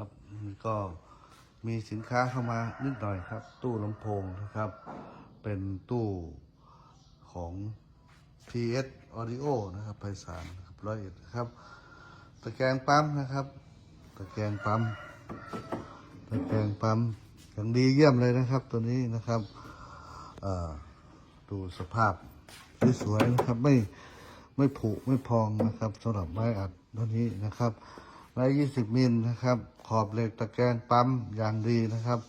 ครับ ก็มีสินค้าเข้ามานิดหน่อยครับ ตู้ลำโพงนะครับ เป็นตู้ของ PS Audio นะครับไพศาลร้อยเอ็ดนะครับ ตะแกรงปั๊มนะครับ ตะแกรงปั๊ม ตะแกรงปั๊มอย่างดีเยี่ยมเลยนะครับ ตัวนี้นะครับดูสภาพสวยๆนะครับ ไม่ไม่ผุไม่พองนะครับสำหรับไม้อัดตัวนี้นะครับ ไม้20มิลนะครับ ขอบเหล็กตะแกรงปั๊มอย่างดีนะครับ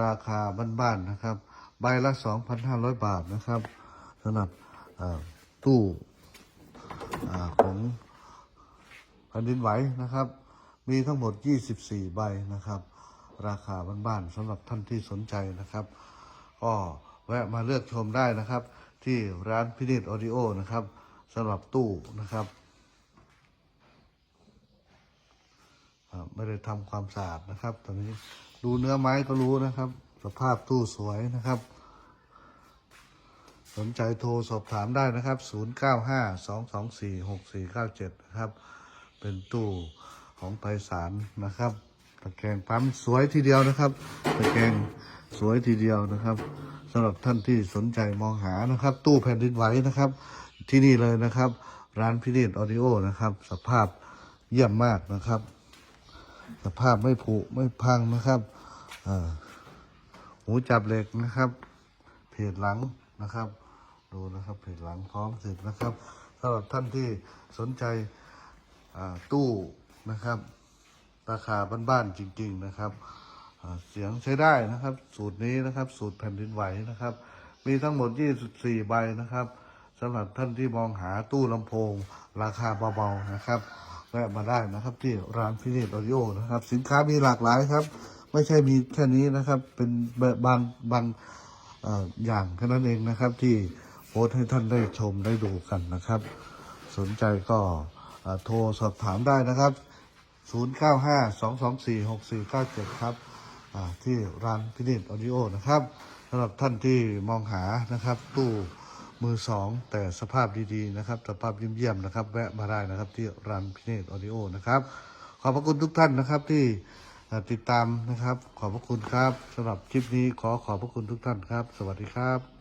ราคาบ้านๆนะครับ ใบละ2,500บาทนะครับสำหรับตู้ของแผ่นดินไหวนะครับ มีทั้งหมด 24 ใบนะครับ ราคาบ้านๆสำหรับท่านที่สนใจนะครับ ก็แวะมาเลือกชมได้นะครับ ที่ร้านพินิจออดิโอนะครับสำหรับตู้นะครับอ่า ไม่ได้ทำความสะอาดนะครับ ตอนนี้ดูเนื้อไม้ก็รู้นะครับ สภาพตู้สวยนะครับ สนใจโทรสอบถามได้นะครับ 0952246497 นะครับ เป็นตู้ของไพศาลนะครับ ตะแกรงปั๊มสวยทีเดียวนะครับ ตะแกรงสวยทีเดียวนะครับสำหรับท่านที่สนใจมองหานะครับ ตู้แผ่นดินไหวนะครับ ที่นี่เลยนะครับ ร้านพินิจออดิโอนะครับ สภาพเยี่ยมมากนะครับ สภาพไม่ผุไม่พังนะครับอหูจับเหล็กนะครับ เพจหลังนะครับ ดูนะครับเพจหลังพร้อมเสร็จนะครับสำหรับท่านที่สนใจตู้นะครับราคาบ้านๆจริง ๆนะครับเสียงใช้ได้นะครับ สูตรนี้นะครับ สูตรแผ่นดินไหวนะครับ มีทั้งหมด 24 ใบนะครับสำหรับท่านที่มองหาตู้ลำโพง ราคาเบาๆนะครับ แวะมาได้นะครับ ที่ร้านพินิจออดิโอนะครับ สินค้ามีหลากหลายครับ ไม่ใช่มีแค่นี้นะครับ เป็นบางบางออย่างแค่นั้นเองนะครับ ที่โพสให้ท่านได้ชมได้ดูกันนะครับ สนใจก็โทรสอบถามได้นะครับ 0952246497 ครับที่ร้านพินิจออดิโอนะครับสำหรับท่านที่มองหานะครับตู้ มือสองแต่สภาพดีๆนะครับสภาพเยี่ยมๆนะครับ แวะมาได้นะครับที่ร้านพินิจออดิโอนะครับ ขอบพระคุณทุกท่านนะครับที่ติดตามนะครับ ขอบพระคุณครับสำหรับคลิปนี้ขอขอบพระคุณทุกท่านครับ สวัสดีครับ